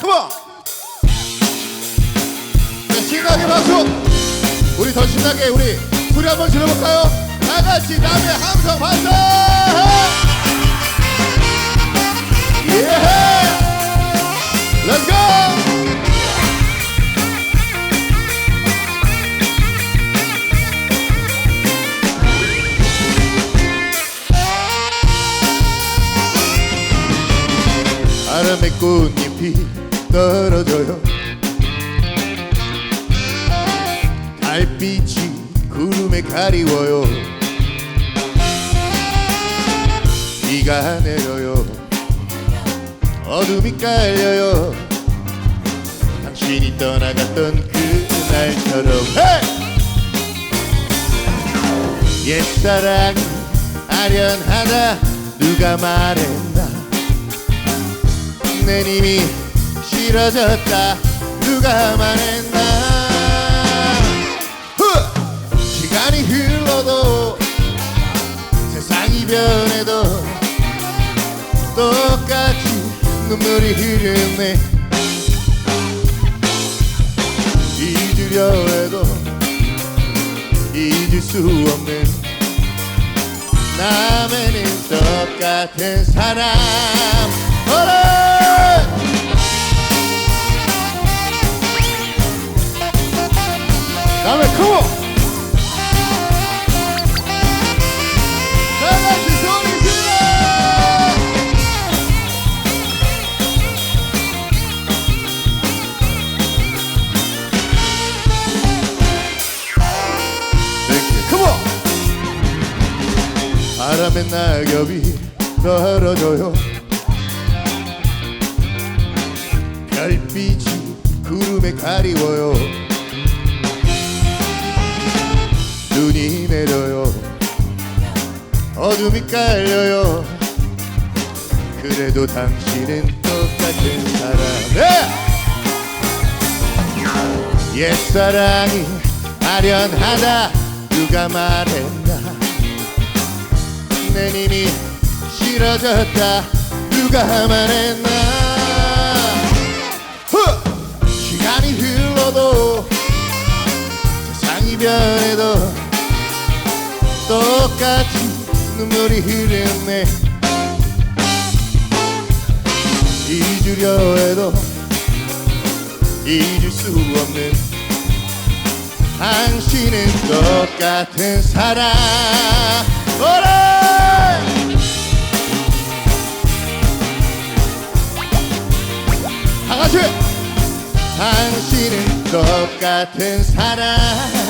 컴온 자, 신나게 박수 우리 더 신나게 우리 소리 한번 질러볼까요? 다 같이 남의 함성 반성 예! Go! 바람의 꽃잎이 떨어져요. 달빛이 구름에 가리워요. 비가 내려요. 어둠이 깔려요. 당신이 떠나갔던 그날처럼. 헤이! 옛사랑이 아련하다. 누가 말했나? 내 님이 싫어졌다. 누가 말했나? 후! 시간이 흘러도 세상이 변해도 똑같이 눈물이 흐르네. 잊으려 해도 잊을 수 없는 남에는 똑같은 사람 다음에 크고. 다 같이 소리 질러 컴온 바람의 낙엽이 떨어져요. 별빛이 구름에 가리워요 눈이 내려요. 어둠이 깔려요. 그래도 당신은 똑같은 사람. 네! 옛사랑이 아련하다. 누가 말했나? 내 님이 싫어졌다. 누가 말했나? 후! 시간이 흘러도 세상이 변해도 똑같이 눈물이 흐르네. 잊으려 해도 잊을 수 없는 당신은 똑같은 사람. 오래 다 같이! 당신은 똑같은 사람